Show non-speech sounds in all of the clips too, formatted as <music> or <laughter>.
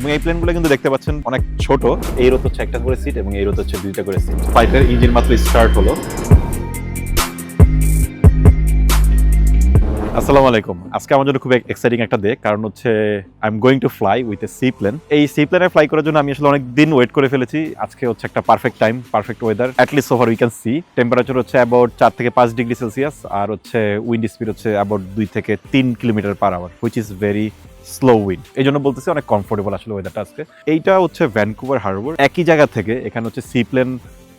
এবং এই প্লেনগুলো কিন্তু দেখতে পাচ্ছেন অনেক ছোট। এই রোদ হচ্ছে একটা করে সিট এবং এই রোদ হচ্ছে দুইটা করে সিট ফ্লাইটের ইঞ্জিন মাত্র স্টার্ট হলো। আসসালামু আলাইকুম। আজকে আমার জন্য খুব এক্সাইটিং একটা ডে কারণ হচ্ছে I am going to fly with a sea plane এই সি প্লেনে ফ্লাই করার জন্য আমি আসলে অনেক দিন ওয়েট করে ফেলেছি। আজকে হচ্ছে একটা perfect time perfect weather at least over we can see temperature হচ্ছে অ্যাবাউট চার থেকে পাঁচ ডিগ্রি সেলসিয়াস আর হচ্ছে উইন্ড স্পিড হচ্ছে অ্যাবাউট দুই থেকে তিন kilometre per hour which is very slow wind এই জন্য বলতেছি অনেক কমফোর্টেবল আসলে ওয়েদারটা আজকে। এইটা হচ্ছে ভ্যানকুভার হারবার একই জায়গা থেকে এখানে হচ্ছে সি প্লেন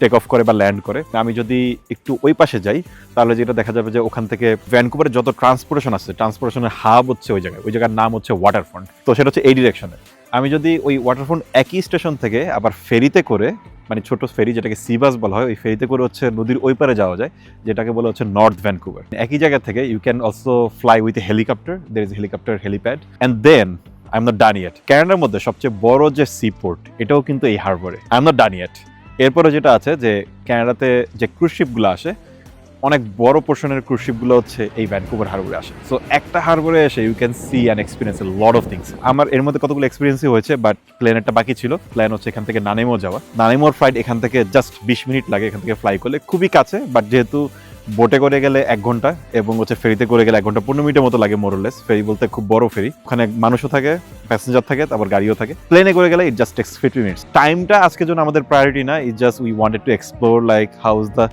টেক অফ করে বা ল্যান্ড করে। আমি যদি একটু ওই পাশে যাই, তাহলে যেটা দেখা যাবে যে ওখান থেকে ভ্যানকুভারের যত ট্রান্সপোর্টেশন আছে ট্রান্সপোর্টেশনের হাব হচ্ছে ওই জায়গায়। ওই জায়গার নাম হচ্ছে ওয়াটারফ্রন্ট তো সেটা হচ্ছে এই ডিরেকশনে আমি যদি ওই ওয়াটারফ্রন্ট একই স্টেশন থেকে আবার ফেরিতে করে মানে ছোট ফেরি যেটাকে সিবাস বলা হয়, ওই ফেরিতে করে হচ্ছে নদীর ওই পারে যাওয়া যায়, যেটাকে বলা হচ্ছে নর্থ ভ্যানকুভার একই জায়গা থেকে you can also fly with a helicopter there is helicopter helipad and then I am not done yet ক্যানাডার মধ্যে সবচেয়ে বড় যে সিপোর্ট এটাও কিন্তু এই হারবারে I am not done yet এরপরে যেটা আছে যে ক্যানাডাতে যে ক্রুজ শিপগুলো আসে অনেক বড় পোর্শনের ক্রুজ শিপগুলো হচ্ছে এই ভ্যানকুভার হারবারে আসে। সো একটা হারবারে এসে you can see and experience a lot of things আমার এর মধ্যে কতগুলো এক্সপিরিয়েন্সই হয়েছে বাট প্লেনেরটা বাকি ছিল। প্ল্যান হচ্ছে এখান থেকে নানেমো যাওয়া নানেমোর ফ্লাইট এখান থেকে জাস্ট বিশ মিনিট লাগে এখান থেকে ফ্লাই করলে। খুবই কাছে বাট যেহেতু বোটে করে গেলে এক ঘণ্টা এবং হচ্ছে ফেরিতে করে গেলে এক ঘণ্টা পনেরো মিনিটের মতো লাগে মোরলেস ফেরি বলতে খুব বড় ফেরি। ওখানে মানুষও থাকে প্যাসেঞ্জার থাকে, তারপর গাড়িও থাকে। প্লেনে করে গেলে it just takes fifty minutes টাইমটা আজকের জন্য আমাদের প্রায়োরিটি না it just we wanted to explore like how's the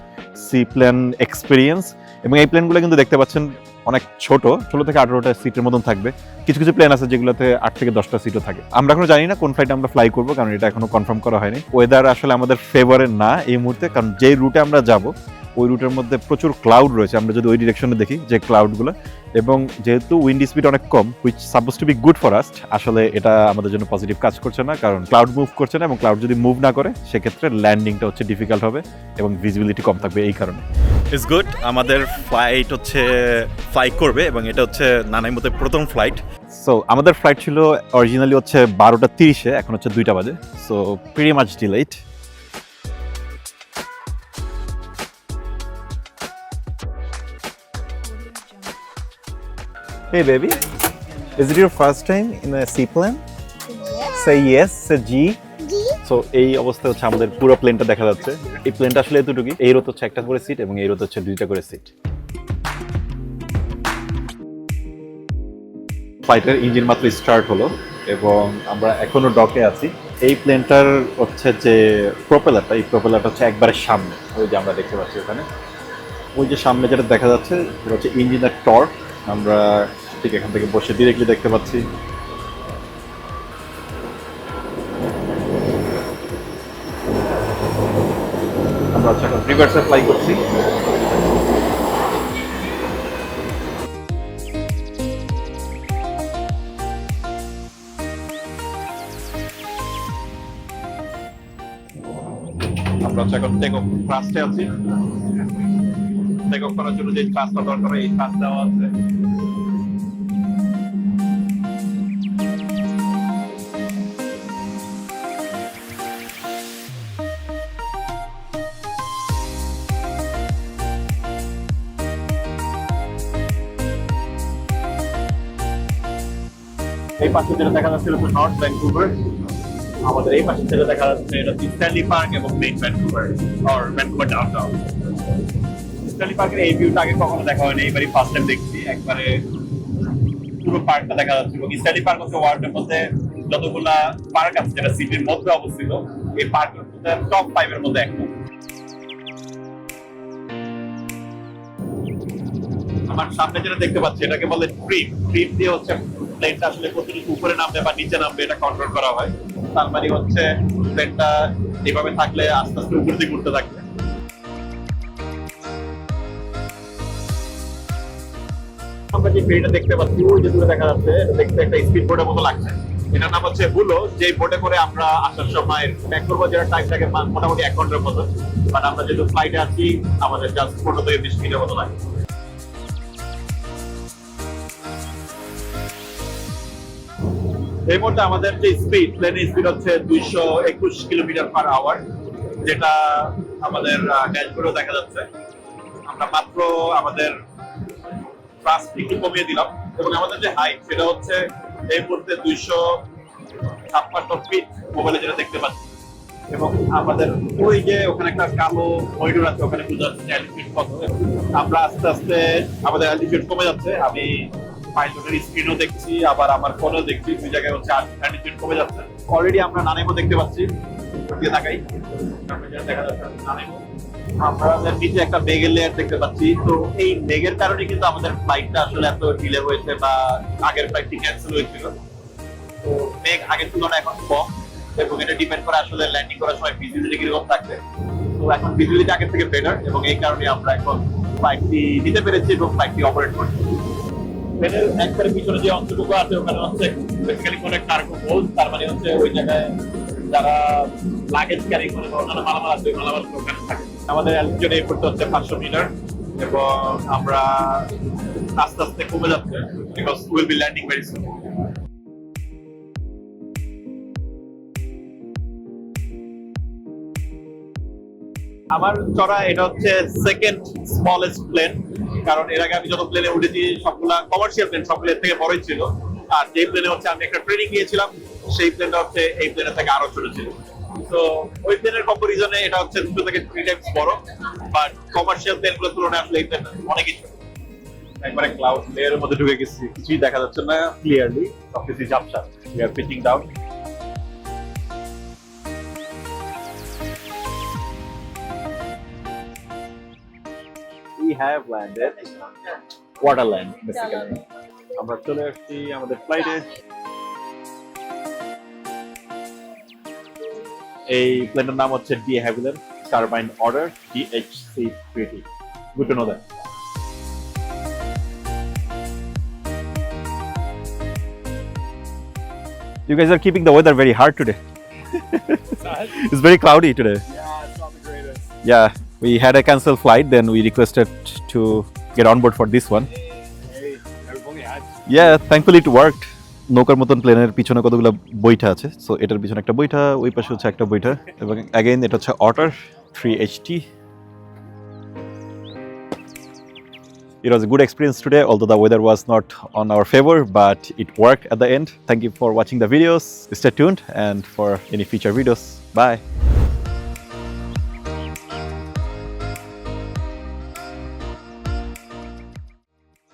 sea plane experience এবং এই প্লেনগুলো কিন্তু দেখতে পাচ্ছেন অনেক ছোট, ষোলো থেকে আঠারোটা সিটের মতন থাকবে। কিছু কিছু প্লেন আছে যেগুলোতে আট থেকে দশটা সিটও থাকে। আমরা এখনও জানি না কোন ফ্লাইটে আমরা ফ্লাই করব, কারণ এটা এখনও কনফার্ম করা হয়নি। ওয়েদার আসলে আমাদের ফেভারের না এই মুহূর্তে, কারণ যেই রুটে আমরা যাব ওই রুটের মধ্যে প্রচুর ক্লাউড রয়েছে। আমরা যদি ওই ডিরেকশনে দেখি যে ক্লাউডগুলো এবং যেহেতু উইন্ড স্পিড অনেক কম which suppose to be good for us আসলে এটা আমাদের জন্য পজিটিভ কাজ করছে না কারণ ক্লাউড মুভ করছে না এবং ক্লাউড যদি মুভ না করে সেক্ষেত্রে ল্যান্ডিংটা হচ্ছে ডিফিকাল্ট হবে এবং ভিজিবিলিটি কম থাকবে এই কারণে। ইটস গুড আমাদের ফ্লাইট হচ্ছে ফ্লাই করবে এবং এটা হচ্ছে নানাই মতে প্রথম ফ্লাইট সো আমাদের ফ্লাইট ছিল অরিজিনালি হচ্ছে বারোটা তিরিশে এখন হচ্ছে দুইটা বাজে। So pretty much delayed Hey baby, is it your first time in a seaplane? Yes. Say yes, say G. So এই অবস্থায় হচ্ছে আমাদের পুরো প্লেনটা দেখা যাচ্ছে। এই প্লেনটা আসলে এতটুকুই। এই রোদ হচ্ছে একটা করে সিট এবং এই রোদ হচ্ছে দুইটা করে সিট ফ্লাইটের ইঞ্জিন মাত্র স্টার্ট হলো এবং আমরা এখনও ডকে আছি। এই প্লেনটার হচ্ছে যে প্রোপেলারটা এই প্রোপেলারটা হচ্ছে একবারে সামনে। ওই যে আমরা দেখতে পাচ্ছি ওখানে। ওই যে সামনে যেটা দেখা যাচ্ছে সেটা হচ্ছে ইঞ্জিনের টর্ক আমরা ঠিক এখান থেকে বসে ডিরেক্টলি দেখতে পাচ্ছি। আমরা এখন রিভার্সে ফ্লাই করছি। আমরা হচ্ছে এখন টেক অফ ক্লাসে আছি। টেক অফ করার জন্য যে ক্লাসটা দরকার এই ক্লাস দেওয়া আছে। এই পাশে যেটা দেখা যাচ্ছে এটা নর্থ ভ্যানকুভার আমাদের এই পাশে যেটা দেখা যাচ্ছে এটা হচ্ছে স্ট্যানলি পার্ক এবং মেইন ভ্যানকুভার আর ভ্যানকুভার ডাউনটাউন স্ট্যানলি পার্কের এই ভিউটা আগে কখনো দেখা হয়নি এবারই ফার্স্ট টাইম দেখছি। একবারে পুরো পার্কটা দেখা যাচ্ছে এবং স্ট্যানলি পার্ক হচ্ছে ওয়ার্ল্ডের মধ্যে যতগুলা পার্ক আছে, যেটা সিটির মধ্যে অবস্থিত, এই পার্কের মধ্যে টপ ফাইভের মধ্যে একটা আমার সামনে যেটা দেখতে পাচ্ছি, এটাকে বলে ট্রিপ ট্রিপ দিয়ে হচ্ছে প্লেনটা আসলে কতটুকু উপরে নামবে বা নিচে নামবে, এটা কন্ট্রোল করা হয়। তার মানে হচ্ছে প্লেনটা এভাবে থাকলে আস্তে আস্তে উপর দিকে উঠতে থাকবে। আমরা যে ফেরিটা দেখতে পাচ্ছি, ওই যে দূরে দেখা যাচ্ছে দেখতে একটা স্পিড বোর্ডের মতো লাগছে। এটার নাম হচ্ছে বুলো যে বোটে করে আমরা আসার সময় ব্যাক করব যেটা টাইম থাকে মোটামুটি এক ঘণ্টার মতো। বাট আমরা যেহেতু ফ্লাইটে আছি, আমাদের জাস্ট পনেরো থেকে বিশ মিনিটের মতো লাগে। এই মুহূর্তে আমাদের যে স্পিড প্লেনের স্পিড হচ্ছে দুইশো একুশ কিলোমিটার পার আওয়ার যেটা আমাদের ড্যাশবোর্ডেও দেখা যাচ্ছে। আমরা মাত্র আমাদের ট্রাস্ট একটু কমিয়ে দিলাম। এবং আমাদের যে হাইট সেটা হচ্ছে এই মুহূর্তে দুইশো ছাপ্পান্ন ফিট মোবাইলে যেটা দেখতে পাচ্ছি। এবং আমাদের ওই যে ওখানে একটা কালো মনিটর আছে, ওখানে বোঝা যাচ্ছে আমরা আস্তে আস্তে আমাদের অ্যালটিটিউড কমে যাচ্ছে। আমি পাইলটের স্ক্রিনও দেখছি, আবার আমার ফোনও দেখছি, দুই জায়গায় হচ্ছে অ্যালটিটিউড কমে যাচ্ছে। অলরেডি আমরা নানেমো দেখতে পাচ্ছি। দিয়ে তাকাই। দেখা আমাদের নিচে একটা মেঘের লেয়ার দেখতে পাচ্ছি। তো এই মেঘের কারণে কিন্তু আমাদের ফ্লাইটটা আসলে এত ডিলে হয়েছে বা আগের ফ্লাইটটি ক্যান্সেল হয়েছিল। তো মেঘ আগের তুলনায় এখন কম এবং এটা ডিপেন্ড করে আসলে ল্যান্ডিং করার সময় ভিজিবিলিটি কীরকম থাকবে তো এখন ভিজিবিলিটি আগের থেকে বেটার এবং এই কারণে আমরা এখন ফ্লাইটটি নিতে পেরেছি এবং ফ্লাইটটি অপারেট করছি। প্লেনের একবারে পিছনে যে অংশটুকু আছে, ওখানে হচ্ছে বেসিক্যালি কোনো কার্গো বোল তার মানে হচ্ছে ওই জায়গায় যারা লাগেজ ক্যারি করে বা অন্যান্য মালামাল আছে মালামাল ওখানে থাকে। আমাদের অ্যালটিটিউড এই করতে হচ্ছে পাঁচশো মিটার এবং আমরা আস্তে আস্তে কমে যাচ্ছে because will be landing very আমার চড়া এটা হচ্ছে সেকেন্ড স্মলেস্ট প্লেন কারণ এর আগে আমি যত প্লেনে উঠেছি, সবগুলা কমার্শিয়াল প্লেন সবগুলো থেকে বড়ই ছিল। আর যে প্লেনে হচ্ছে আমি একটা ট্রেনিং গিয়েছিলাম সেই প্লেনটা হচ্ছে এই প্লেনের থেকে আরও ছোট ছিল। তো ওই প্লেনের কম্পারিজনে এটা হচ্ছে দুটো থেকে থ্রি টাইমস বড় বাট কমার্শিয়াল প্লেন প্লেনগুলোর তুলনায় আসলে এই প্লেন অনেকই ছোট। একবারে ক্লাউড লেয়ারের মধ্যে ঢুকে গেছি, কিছুই দেখা যাচ্ছে না ক্লিয়ারলি সবকিছু ঝাপসা আর pitching down we have landed Waterland basically. আমরা চলে আসছি আমাদের ফ্লাইটে এই প্লেনের নাম হচ্ছে D হ্যাভিলার turbine Otter DHC three good to know that You guys are keeping the weather very hard today. <laughs> it's very cloudy today. Yeah, it's not the greatest. Yeah, we had a cancelled flight, then we requested to get on board for this one. Hey, I've only had Yeah, thankfully it worked. নৌকার মতন প্লেনের পিছনে কতগুলো বইটা আছে so এটার পিছনে একটা বইটা ওই পাশে হচ্ছে একটা বইটা এবং অ্যাগেন এটা হচ্ছে Otter three H T It was a good experience today, although the weather was not on our favor, but it worked at the end. Thank you for watching the videos. Stay tuned and for any future videos. Bye.